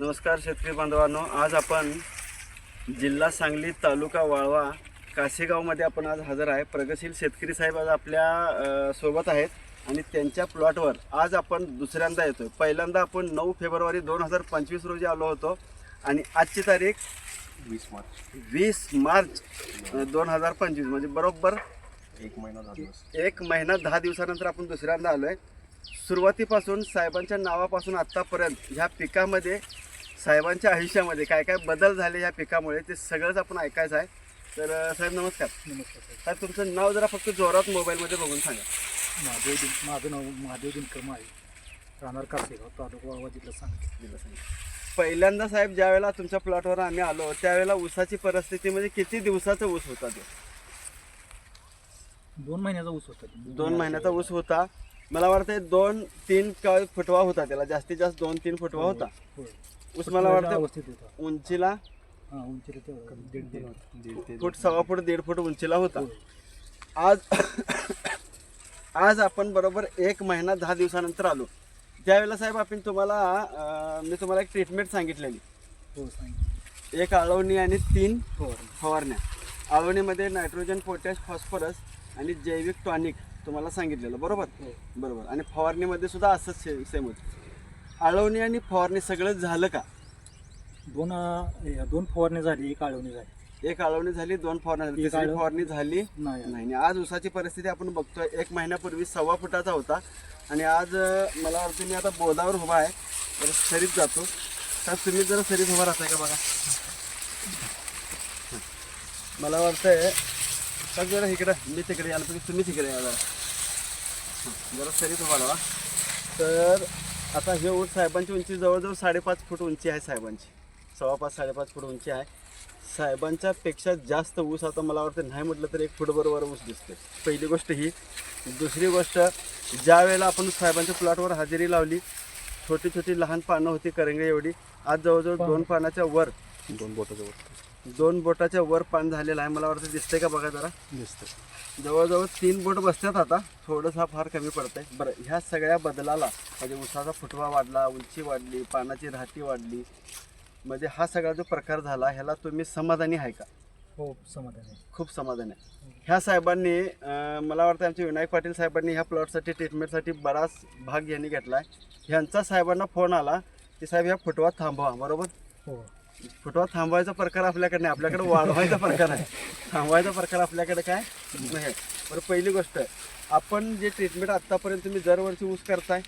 नमस्कार शेतकरी बांधवांनो आज आपण जिल्हा सांगली तालुका वाळवा कासेगावमध्ये आपण आज हजर आहे. प्रगतशील शेतकरी साहेब आज आपल्यासोबत आहेत आणि त्यांच्या प्लॉटवर आज आपण दुसऱ्यांदा येतो पहिल्यांदा आपण नऊ फेब्रुवारी दोन हजार पंचवीस रोजी आलो होतो आणि आजची तारीख वीस मार्च. वीस मार्च दोन हजार पंचवीस. म्हणजे बरोबर एक महिना दहा दिवस. एक महिना दहा दिवसानंतर आपण दुसऱ्यांदा आलोय. सुरुवातीपासून साहेबांच्या नावापासून आत्तापर्यंत ह्या पिकामध्ये साहेबांच्या आयुष्यामध्ये काय काय बदल झाले ह्या पिकामुळे ते सगळंच आपण ऐकायचं आहे. तर साहेब नमस्कार. नमस्कार साहेब. साहेब तुमचं नाव जरा फक्त जोरात मोबाईलमध्ये बघून सांगा. महादेव दिन माझं नाव महादेव दिनकर आहे राहणार कासेगाव तालुका वावा जिल्हा सांगली. पहिल्यांदा साहेब ज्या वेळेला तुमच्या प्लॉटवर आम्ही आलो त्यावेळेला ऊसाची परिस्थिती म्हणजे किती दिवसाचा ऊस होता तो? दोन महिन्याचा ऊस होता दोन महिन्याचा ऊस होता. मला वाटतं दोन तीन का फुटवा होता त्याला. जास्तीत जास्त दोन तीन फुटवा होता. होय ऊस मला वाटतं अवस्थेत होता उंचीला हा उंचीला तेवढा दीड दीड दीड ते फूट सव्वा फूट दीड फूट उंचीला होता. आज आज आपण बरोबर एक महिना दहा दिवसानंतर आलो. त्यावेळेला साहेब आपण तुम्हाला अं, मी तुम्हाला एक ट्रीटमेंट सांगितलेली. हो सांगितलं. एक आळवणी आणि तीन हो. फवारण्या. आळवणीमध्ये नायट्रोजन पोटॅश फॉस्फरस आणि जैविक टॉनिक तुम्हाला सांगितलेलं. बरोबर? हो. बरोबर. आणि फवारणीमध्ये सुद्धा असंच से सेम होतं. आळवणी आणि फवारणी सगळं झालं का? दोन अं, दोन फवारणी झाली एक आळवणी झाली. एक आळवणी झाली दोन फवारण्या झाली. एक तिसरी आळव- फवारणी झाली. नाही नाही. आणि आज उसाची परिस्थिती आपण बघतोय. एक महिन्यापूर्वी सव्वा फुटाचा होता. आणि आज अं, मला वाटतं मी आता बोधावर उभा आहे. तर सरीत जातो. तर तुम्ही जरा सरीत उभा राहताय का बघा? मला वाटतंय तर जरा इकडं. मी तिकडे यायला पाहिजे. तुम्ही तिकडे या जरा. जरा सरीत उभा राहा. तर आता हे ऊस साहेबांची उंची जवळजवळ साडेपाच फूट उंची आहे साहेबांची. सव्वा पाच साडेपाच फूट उंची आहे. साहेबांच्या पेक्षा जास्त ऊस आता मला वाटतं नाही म्हटलं तर एक फूट बरोबर ऊस दिसते पहिली गोष्ट ही. दुसरी गोष्ट ज्या वेळेला आपण साहेबांच्या प्लॉटवर हजेरी लावली छोटी छोटी लहान पानं होती करंगे एवढी आज जवळजवळ दोन पानाच्या वर दोन बोटाचं वर. दोन बोटाच्या वर पान झालेलं आहे. मला वाटतं दिसतंय का बघा जरा? दिसतं जवळजवळ तीन बोट बसतात आता. थोडंसं फार कमी पडतंय. बरं ह्या सगळ्या बदलाला म्हणजे उसाचा फुटवा वाढला उंची वाढली पानाची राहती वाढली म्हणजे हा सगळा जो प्रकार झाला ह्याला तुम्ही समाधानी आहे का? हो समाधान आहे. खूप समाधान आहे. ह्या साहेबांनी अं, मला वाटतं आमचे विनायक पाटील साहेबांनी ह्या प्लॉटसाठी ट्रीटमेंटसाठी बराच भाग यांनी घेतला आहे ह्यांचा साहेबांना फोन आला की साहेब ह्या फुटवा थांबवा बरोबर? हो. फुटवा थांबवायचा प्रकार आपल्याकडे नाही. आपल्याकडे वाढवायचा प्रकार आहे. थांबवायचा प्रकार आपल्याकडे काय? नाही. बरं पहिली गोष्ट आपण जे ट्रीटमेंट आत्तापर्यंत तुम्ही दरवर्षी ऊस करताय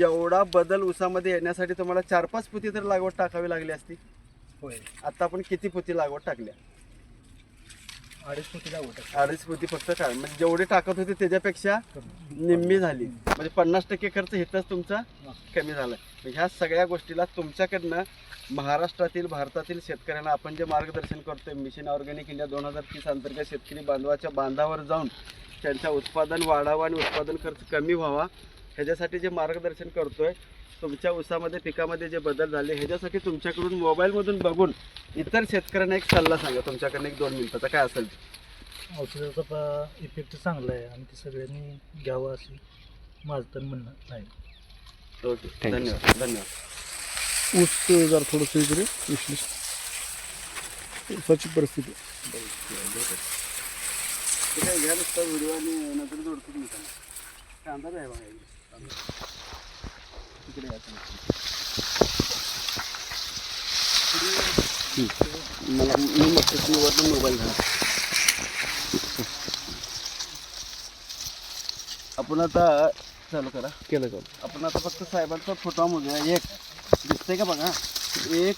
एवढा बदल ऊसामध्ये येण्यासाठी तुम्हाला चार पाच पुती तर लागवड टाकावी लागली असती. होय. आता आपण किती पुती लागवड टाकल्या? अडीच फुटी लागवड आहे. अडीच पोती फक्त काय? म्हणजे जेवढे टाकत होते त्याच्यापेक्षा निम्मी झाली. म्हणजे पन्नास टक्के खर्च इथंच तुमचा कमी झाला ह्या सगळ्या गोष्टीला तुमच्याकडनं महाराष्ट्रातील भारतातील शेतकऱ्यांना आपण जे मार्गदर्शन करतोय मिशन ऑर्गॅनिक इंडिया दोन हजार तीस अंतर्गत शेतकरी बांधवाच्या बांधावर जाऊन त्यांचं उत्पादन वाढावं आणि उत्पादन खर्च कमी व्हावा ह्याच्यासाठी जे मार्गदर्शन करतोय तुमच्या ऊसामध्ये पिकामध्ये जे बदल झाले ह्याच्यासाठी तुमच्याकडून मोबाईलमधून बघून इतर शेतकऱ्यांना एक सल्ला सांगा. तुमच्याकडनं एक दोन मिनिटाचा. काय असेल ते. औषधाचा इफेक्ट चांगला आहे आणि ते सगळ्यांनी घ्यावं असं माझं तर म्हणणं आहे ओके. धन्यवाद. धन्यवाद. ऊस जरा थोडंसं इकडे ऊसाची परिस्थिती. काय घ्या नुसता व्हिडिओ आणि नंतर जोडतो तुम्ही. त्यांना. कांदा बी आहे बघा. तिकडे. मला मी मस्त वरनं मोबाईल घाला आपण आता चालू करा. केलं का आपण आता फक्त साहेबांचा फ़ोटो मोजूया. एक. दिसतंय का बघा? एक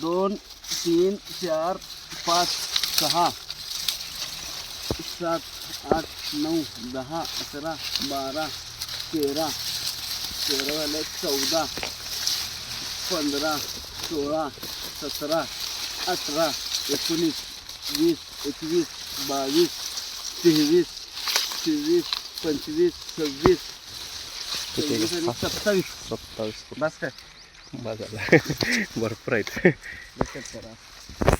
दोन तीन चार पाच सहा. सात आठ नऊ दहा अकरा बारा तेरा तेरा झाले चौदा पंधरा सोळा सतरा अठरा एकोणीस वीस एकवीस बावीस तेवीस चोवीस पंचवीस सव्वीस सव्वीस आणि सत्तावीस. सत्तावीस बस काय बाजारला भरपूर आहेत. करा